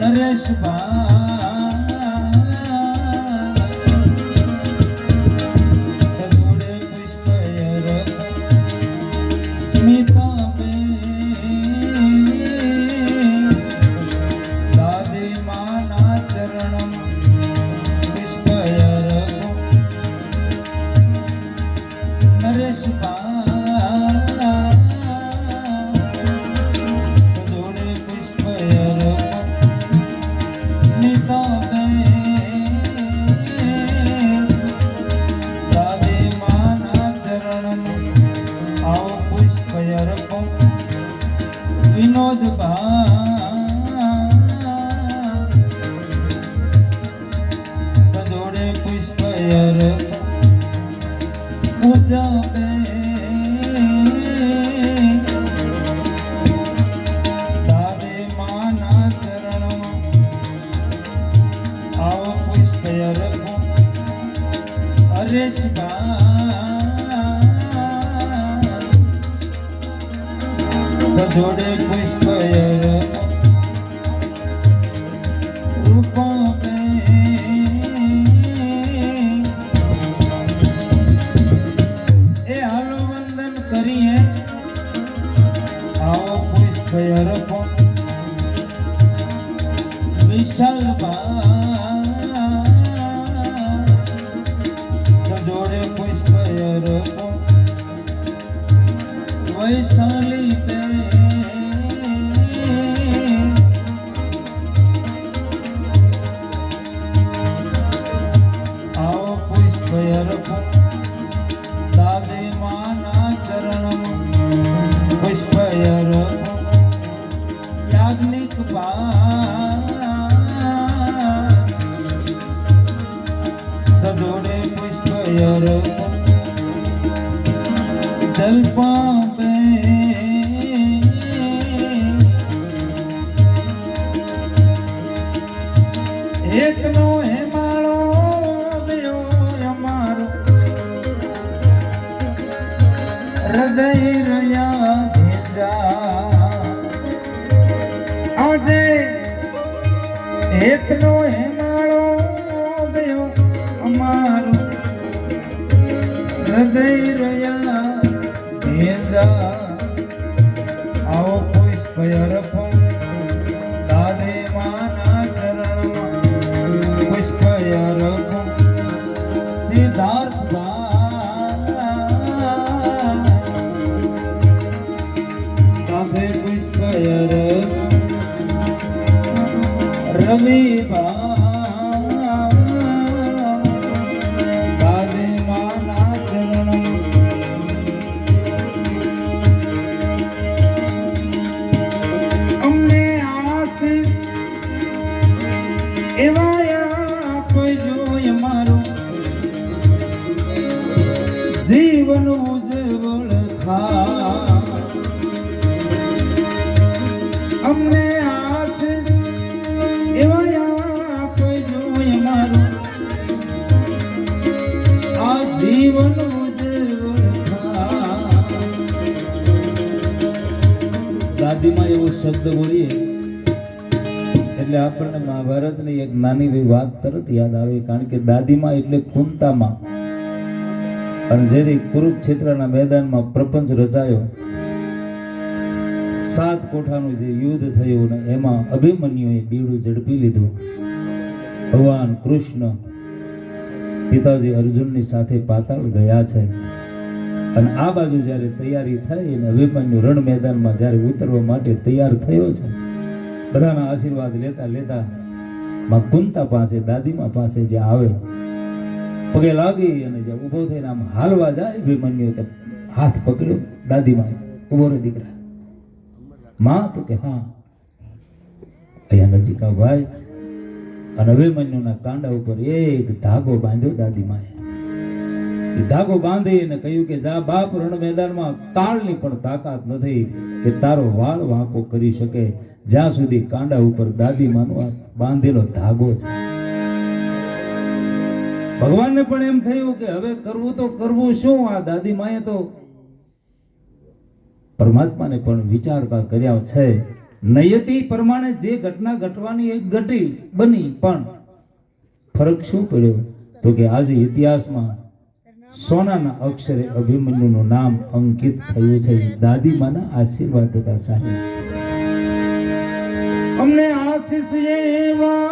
નરેશ સગુડે આવો પુષ્પયર વિશાલ સજોડે પુષ્પયર વૈશાલી તે આવો પુષ્પયર દાદે માના ચરણમ પુષ્પયર યાજ્ઞિક સજોડે પુષ્પયર જલ્પા બે એકનો હેમાળો ગયો અમારો હૃદય રહ્યા ભેજા આજે એકનો હેમાળો ગયો અમારો હૃદય રવિ દાદે માના ચરણ અમને આશીષ એવા આપજો અમારું જીવન ઉજ્જવળ થા અમને એવો શબ્દ બોલીએ એટલે આપણને મહાભારતની એક નાની એવી વાત તરત યાદ આવે, કારણ કે દાદીમાં એટલે કુંતામાં. અને જેથી કુરુક્ષેત્રના મેદાનમાં પ્રપંચ રચાયો. સાત કોઠાનું જે યુદ્ધ થયું ને એમાં અભિમન્યુએ બીડું ઝડપી લીધું. ભગવાન કૃષ્ણ પિતાજી અર્જુનની સાથે પાતાળ ગયા છે. અને આ બાજુ જ્યારે તૈયારી થઈ અને અભિમન્યુ રણ મેદાનમાં જ્યારે ઉતરવા માટે તૈયાર થયો છે, બધાના આશીર્વાદ લેતા લેતા માં કુંતા પાસે, દાદીમા પાસે જે આવે, પગે લાગી અને જે ઊભો થઈને આમ હાલવા જાય અભિમન્યુ તો હાથ પકડ્યો દાદીમાએ ઊભો રે દીકરા. માં તો કે હા. અહીંયા નજીક ભાઈ અને અભિમન્યુના કાંડા ઉપર એક ધાગો બાંધ્યો દાદીમાએ. ધાગો બાંધી અને કહ્યું કે જા બાપ, રણ મેદાનમાં તાળની પણ તાકાત નથી કે તારો વાળ વાંકો કરી શકે. જ્યાં સુધી કાંડા ઉપર દાદી માનો બાંધેલો ધાગો છે. ભગવાનને પણ એમ થયું કે હવે કરવું તો કરવું, શું? આ દાદી માએ તો પરમાત્માને પણ વિચારતા કર્યા છે. નયતિ પ્રમાણે જે ઘટના ઘટવાની એક ઘટી બની, પણ ફરક શું પડ્યો? તો કે આજે ઇતિહાસમાં સોનાના અક્ષરે અભિમન્યુનું નામ અંકિત થયું છે. દાદી માના આશીર્વાદ હતા સાહેબ અમને આશીષ એવા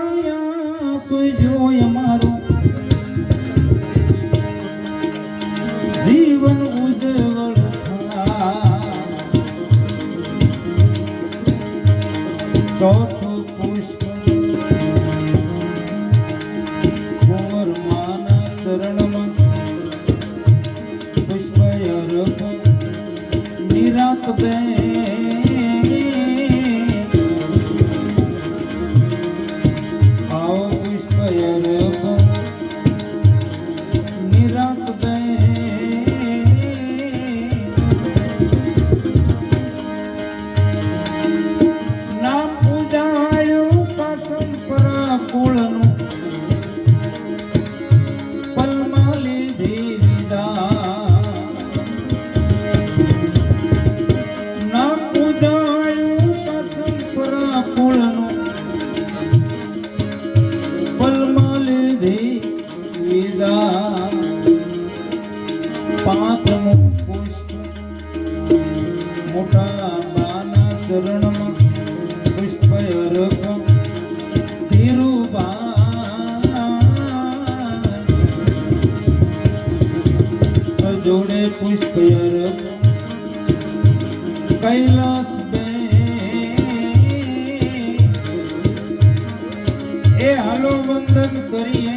એ હલો વંદન કરીએ.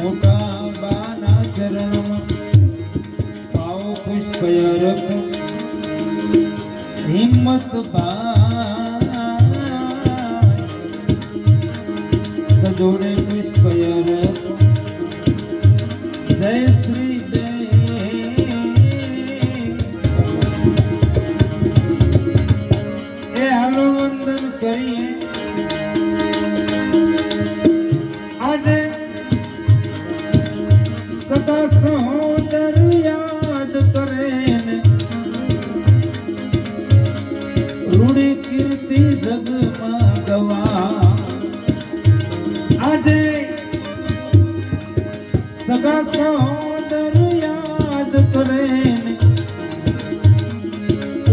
મોટા બાના ચરણમાં પાઓ પુષ્પ હિંમત પા સજોડે પુષ્પ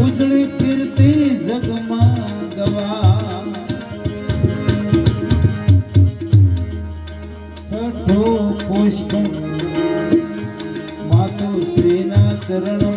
ઉજળી ફિરતી જગમાં ગવા. છઠ્ઠો પુષ્પ માતુ શ્રીના ચરણો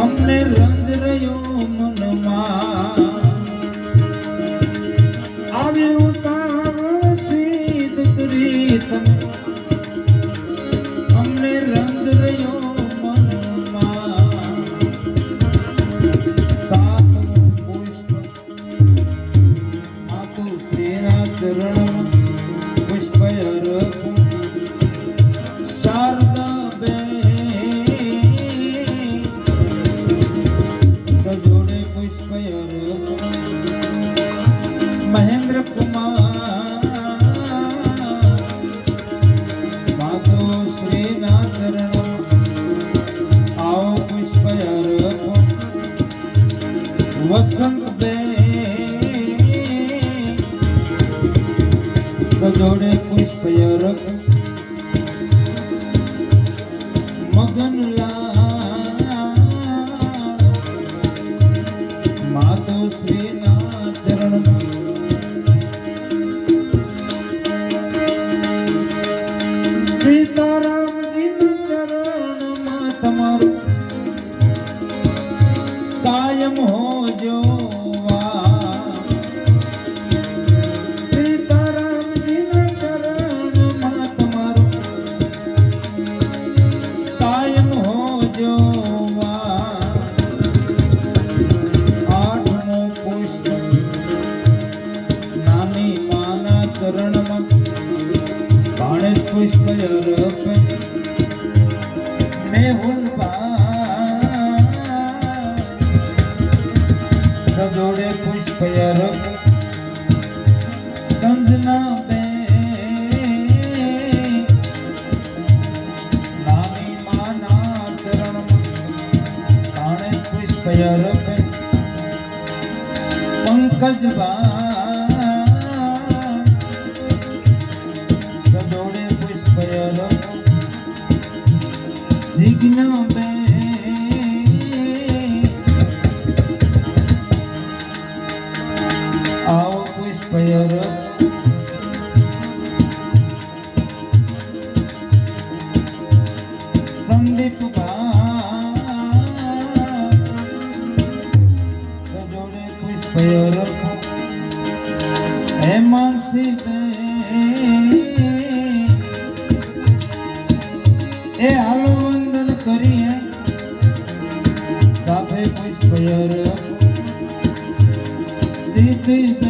અમને રંજ રહ્યો મનમાં. વસંત સજોડે પુષ્પયરક મગનલા માતો શ્રીના ચરણ. સીતારામજી ચરણમાં તમારું કાયમ હોય जो જિજ્ઞા બે એ હાલો વંદન કરીએ. સાથે પુષ્પયર દીધી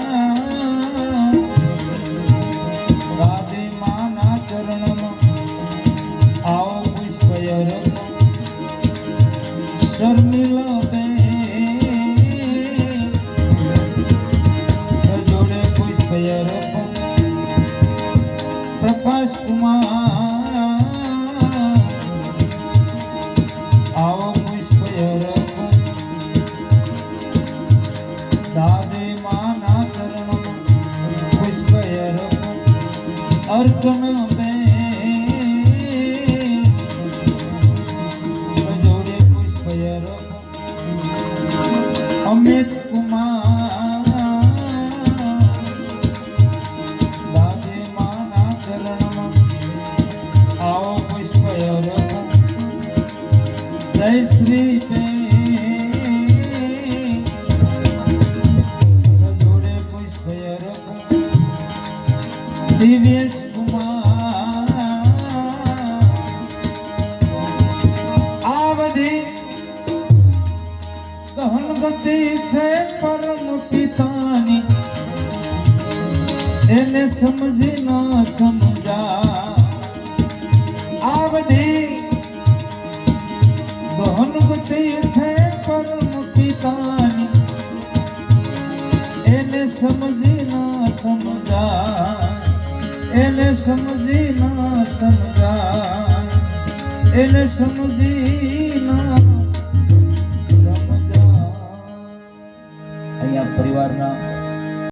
પ્રકાશ કુમાર. એને સમજી ન સમજા. આ બધી બહનુગતિ છે પરમ પિતાની. એને સમજી ન સમજા. એને સમજી ન સમજા. એને સમજી ના સમજા. અહીંયા પરિવારના